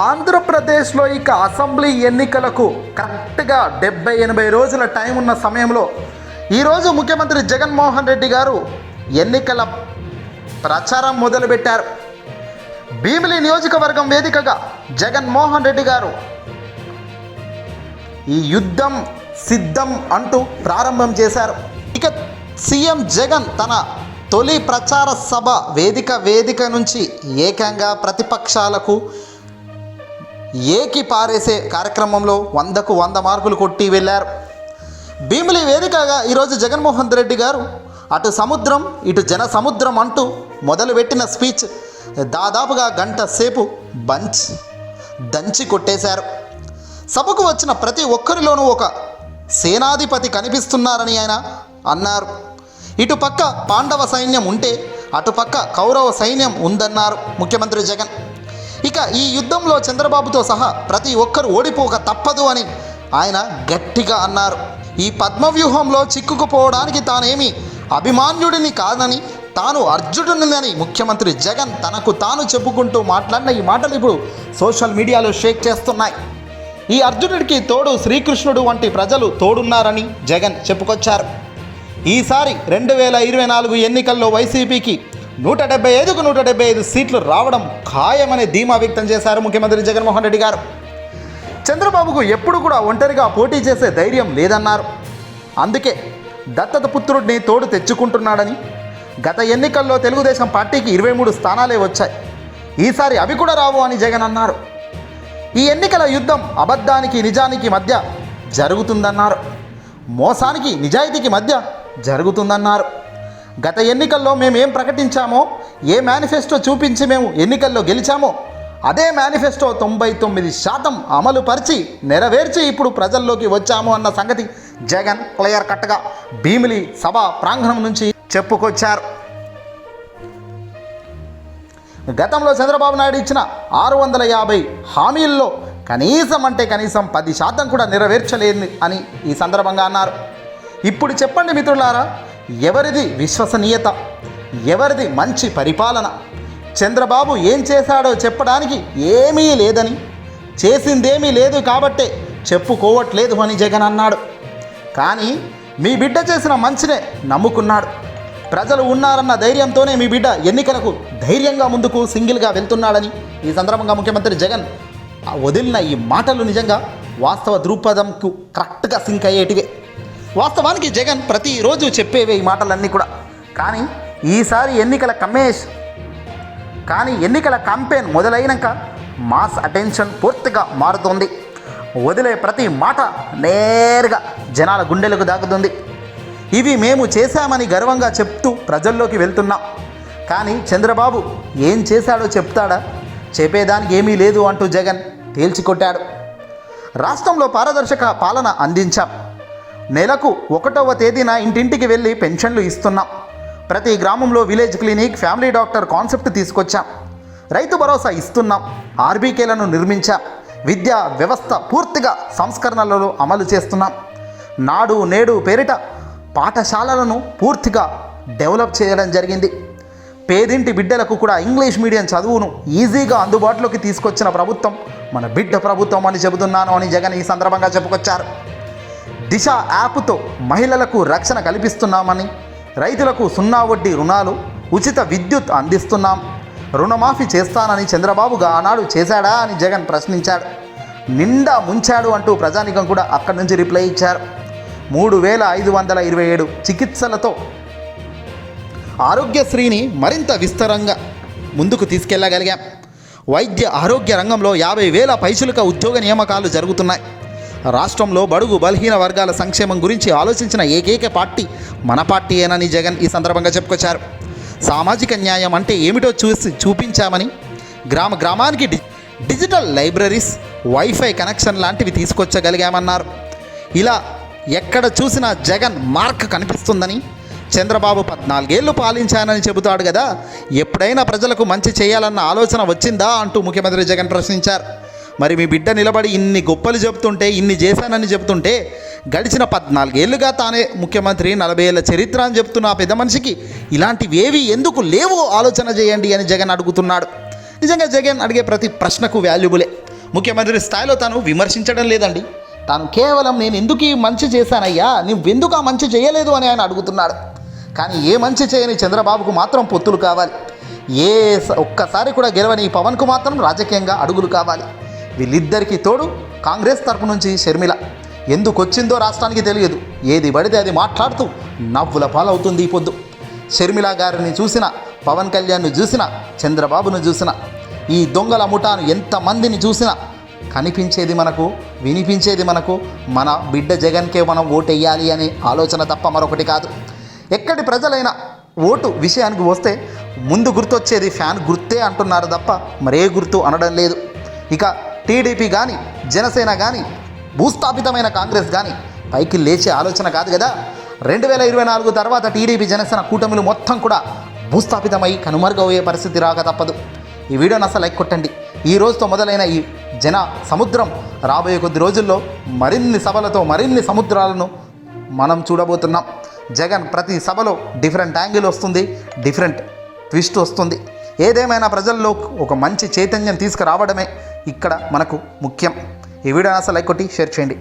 ఆంధ్రప్రదేశ్లో ఇక అసెంబ్లీ ఎన్నికలకు కరెక్ట్గా డెబ్బై ఎనభై రోజుల టైం ఉన్న సమయంలో ఈరోజు ముఖ్యమంత్రి జగన్మోహన్ రెడ్డి గారు ఎన్నికల ప్రచారం మొదలుపెట్టారు. భీమిలి నియోజకవర్గం వేదికగా జగన్మోహన్ రెడ్డి గారు ఈ యుద్ధం సిద్ధం అంటూ ప్రారంభం చేశారు. ఇక సీఎం జగన్ తన తొలి ప్రచార సభ వేదిక వేదిక నుంచి ఏకంగా ప్రతిపక్షాలకు ఏకి పారేసే కార్యక్రమంలో వందకు వంద మార్కులు కొట్టి వెళ్ళారు. భీమిలి వేదికగా ఈరోజు జగన్మోహన్ రెడ్డి గారు అటు సముద్రం ఇటు జన సముద్రం అంటూ మొదలుపెట్టిన స్పీచ్ దాదాపుగా గంట సేపు బంచ్ దంచి కొట్టేశారు. సభకు వచ్చిన ప్రతి ఒక్కరిలోనూ ఒక సేనాధిపతి కనిపిస్తున్నారని ఆయన అన్నారు. ఇటు పక్క పాండవ సైన్యం ఉంటే అటుపక్క కౌరవ సైన్యం ఉందన్నారు ముఖ్యమంత్రి జగన్. ఇక ఈ యుద్ధంలో చంద్రబాబుతో సహా ప్రతి ఒక్కరు ఓడిపోక తప్పదు అని ఆయన గట్టిగా అన్నారు. ఈ పద్మవ్యూహంలో చిక్కుకుపోవడానికి తానేమి అభిమాన్యుడిని కాదని తాను అర్జునుడిని ముఖ్యమంత్రి జగన్ తనకు తాను చెప్పుకుంటూ మాట్లాడిన ఈ మాటలు ఇప్పుడు సోషల్ మీడియాలో షేక్ చేస్తున్నాయి. ఈ అర్జునుడికి తోడు శ్రీకృష్ణుడు వంటి ప్రజలు తోడున్నారని జగన్ చెప్పుకొచ్చారు. ఈసారి రెండు వేల ఇరవై నాలుగు ఎన్నికల్లో వైసీపీకి నూట డెబ్బై ఐదుకు నూట డెబ్బై ఐదు సీట్లు రావడం ఖాయమనే ధీమా వ్యక్తం చేశారు ముఖ్యమంత్రి జగన్మోహన్ రెడ్డి గారు. చంద్రబాబుకు ఎప్పుడు కూడా ఒంటరిగా పోటీ చేసే ధైర్యం లేదన్నారు. అందుకే దత్తత పుత్రుడిని తోడు తెచ్చుకుంటున్నాడని గత ఎన్నికల్లో తెలుగుదేశం పార్టీకి ఇరవై మూడు స్థానాలే వచ్చాయి. ఈసారి అవి కూడా రావు అని జగన్ అన్నారు. ఈ ఎన్నికల యుద్ధం అబద్ధానికి నిజానికి మధ్య జరుగుతుందన్నారు. మోసానికి నిజాయితీకి మధ్య జరుగుతుందన్నారు. గత ఎన్నికల్లో మేము ఏం ప్రకటించామో ఏ మేనిఫెస్టో చూపించి మేము ఎన్నికల్లో గెలిచామో అదే మేనిఫెస్టో తొంభై తొమ్మిది శాతం అమలు పరిచి నెరవేర్చి ఇప్పుడు ప్రజల్లోకి వచ్చాము అన్న సంగతి జగన్ క్లియర్ కట్గా భీమిలి సభ ప్రాంగణం నుంచి చెప్పుకొచ్చారు. గతంలో చంద్రబాబు నాయుడు ఇచ్చిన ఆరు వందల యాభై హామీల్లో కనీసం అంటే కనీసం పది శాతం కూడా నెరవేర్చలేదు అని ఈ సందర్భంగా అన్నారు. ఇప్పుడు చెప్పండి మిత్రులారా ఎవరిది విశ్వసనీయత ఎవరిది మంచి పరిపాలన? చంద్రబాబు ఏం చేశాడో చెప్పడానికి ఏమీ లేదని చేసిందేమీ లేదు కాబట్టే చెప్పుకోవట్లేదు అని జగన్ అన్నాడు. కానీ మీ బిడ్డ చేసిన మంచినే నమ్ముకున్నాడు. ప్రజలు ఉన్నారన్న ధైర్యంతోనే మీ బిడ్డ ఎన్నికలకు ధైర్యంగా ముందుకు సింగిల్గా వెళ్తున్నాడని ఈ సందర్భంగా ముఖ్యమంత్రి జగన్ వదిలిన ఈ మాటలు నిజంగా వాస్తవ దృక్పథంకు కరెక్ట్గా సింక్ అయ్యేటివే. వాస్తవానికి జగన్ ప్రతిరోజు చెప్పేవే ఈ మాటలన్నీ కూడా. కానీ ఈసారి ఎన్నికల కమేష్ కానీ ఎన్నికల క్యాంపెయిన్ మొదలైనాక మాస్ అటెన్షన్ పూర్తిగా మారుతోంది. వదిలే ప్రతి మాట నేరుగా జనాల గుండెలకు దాకుతుంది. ఇవి మేము చేశామని గర్వంగా చెప్తూ ప్రజల్లోకి వెళ్తున్నాం. కానీ చంద్రబాబు ఏం చేశాడో చెప్తాడా? చెప్పేదానికి ఏమీ లేదు అంటూ జగన్ తేల్చికొట్టాడు రాష్ట్రంలో పారదర్శక పాలన అందించాం. నెలకు ఒకటవ తేదీన ఇంటింటికి వెళ్ళి పెన్షన్లు ఇస్తున్నాం. ప్రతి గ్రామంలో village clinic family doctor concept తీసుకొచ్చాం. రైతు భరోసా ఇస్తున్నాం. ఆర్బీకేలను నిర్మించాం. విద్యా వ్యవస్థ పూర్తిగా సంస్కరణలలో అమలు చేస్తున్నాం. నాడు నేడు పేరిట పాఠశాలలను పూర్తిగా డెవలప్ చేయడం జరిగింది. పేదింటి బిడ్డలకు కూడా ఇంగ్లీష్ మీడియం చదువును ఈజీగా అందుబాటులోకి తీసుకొచ్చిన ప్రభుత్వం మన బిడ్డ ప్రభుత్వం అని చెబుతున్నాను అని జగన్ ఈ సందర్భంగా చెప్పుకొచ్చారు. దిశ యాప్తో మహిళలకు రక్షణ కల్పిస్తున్నామని రైతులకు సున్నా వడ్డీ రుణాలు ఉచిత విద్యుత్ అందిస్తున్నాం. రుణమాఫీ చేస్తానని చంద్రబాబుగా ఆనాడు చేశాడా అని జగన్ ప్రశ్నించాడు. నిండా ముంచాడు అంటూ ప్రజానికం కూడా అక్కడి నుంచి రిప్లై ఇచ్చారు. మూడు వేల ఐదు వందల ఇరవై ఏడు చికిత్సలతో ఆరోగ్యశ్రీని మరింత విస్తరంగా ముందుకు తీసుకెళ్ళగలిగాం. వైద్య ఆరోగ్య రంగంలో యాభై వేల పైచులక ఉద్యోగ నియామకాలు జరుగుతున్నాయి. రాష్ట్రంలో బడుగు బలహీన వర్గాల సంక్షేమం గురించి ఆలోచించిన ఏకైక పార్టీ మన పార్టీయేనని జగన్ ఈ సందర్భంగా చెప్పుకొచ్చారు. సామాజిక న్యాయం అంటే ఏమిటో చూసి చూపించామని గ్రామ గ్రామానికి డి డిజిటల్ లైబ్రరీస్ వైఫై కనెక్షన్ లాంటివి తీసుకొచ్చగలిగామన్నారు. ఇలా ఎక్కడ చూసినా జగన్ మార్క్ కనిపిస్తుందని చంద్రబాబు పద్నాలుగేళ్ళు పాలించానని చెబుతాడు కదా ఎప్పుడైనా ప్రజలకు మంచి చేయాలన్న ఆలోచన వచ్చిందా అంటూ ముఖ్యమంత్రి జగన్ ప్రశ్నించారు. మరి మీ బిడ్డ నిలబడి ఇన్ని గొప్పలు చెబుతుంటే ఇన్ని చేశానని చెబుతుంటే గడిచిన పద్నాలుగేళ్ళుగా తానే ముఖ్యమంత్రి నలభై ఏళ్ళ చరిత్ర అని చెప్తున్న ఆ పెద్ద మనిషికి. ఇలాంటివి ఏవి ఎందుకు లేవో? ఆలోచన చేయండి అని జగన్ అడుగుతున్నాడు. నిజంగా జగన్ అడిగే ప్రతి ప్రశ్నకు వాల్యుబులే. ముఖ్యమంత్రి స్థాయిలో తాను విమర్శించడం లేదండి. తాను కేవలం నేను ఎందుకు ఈ మంచి చేశానయ్యా? నువ్వెందుకు ఆ మంచి చేయలేదు? అని ఆయన అడుగుతున్నాడు. కానీ ఏ మంచి చేయని చంద్రబాబుకు మాత్రం పొత్తులు కావాలి. ఏ స- ఒక్కసారి కూడా గెలవని ఈ పవన్కు మాత్రం రాజకీయంగా అడుగులు కావాలి. వీళ్ళిద్దరికీ తోడు కాంగ్రెస్ తరపు నుంచి షర్మిల. ఎందుకొచ్చిందో రాష్ట్రానికి తెలియదు. ఏది పడితే అది మాట్లాడుతూ నవ్వుల పాలవుతుంది ఈ పొద్దు. షర్మిల గారిని చూసిన పవన్ కళ్యాణ్ను చూసిన చంద్రబాబును చూసిన ఈ దొంగల ముఠాను ఎంతమందిని చూసినా కనిపించేది మనకు వినిపించేది మనకు మన బిడ్డ జగన్కే మనం ఓటెయ్యాలి అనే ఆలోచన తప్ప మరొకటి కాదు. ఎక్కడి ప్రజలైనా ఓటు విషయానికి వస్తే ముందు గుర్తొచ్చేది ఫ్యాన్ గుర్తే అంటున్నారు తప్ప మరే గుర్తు అనడం లేదు. ఇక టీడీపీ కానీ జనసేన కానీ భూస్థాపితమైన కాంగ్రెస్ కానీ పైకి లేచే ఆలోచన కాదు కదా. రెండు వేల ఇరవై నాలుగు తర్వాత టీడీపీ జనసేన కూటమిలు మొత్తం కూడా భూస్థాపితమై కనుమరుగయ్యే పరిస్థితి రాక తప్పదు. ఈ వీడియోని అసలు లైక్ కొట్టండి. ఈ రోజుతో మొదలైన ఈ జన సముద్రం రాబోయే కొద్ది రోజుల్లో మరిన్ని సభలతో మరిన్ని సముద్రాలను మనం చూడబోతున్నాం. జగన్ ప్రతి సభలో డిఫరెంట్ యాంగిల్ వస్తుంది డిఫరెంట్ ట్విస్ట్ వస్తుంది. ఏదేమైనా ప్రజల్లో ఒక మంచి చైతన్యం తీసుకురావడమే ఇక్కడ మనకు ముఖ్యం. ఈ వీడియోని అసలు లైక్ కొట్టి షేర్ చేయండి.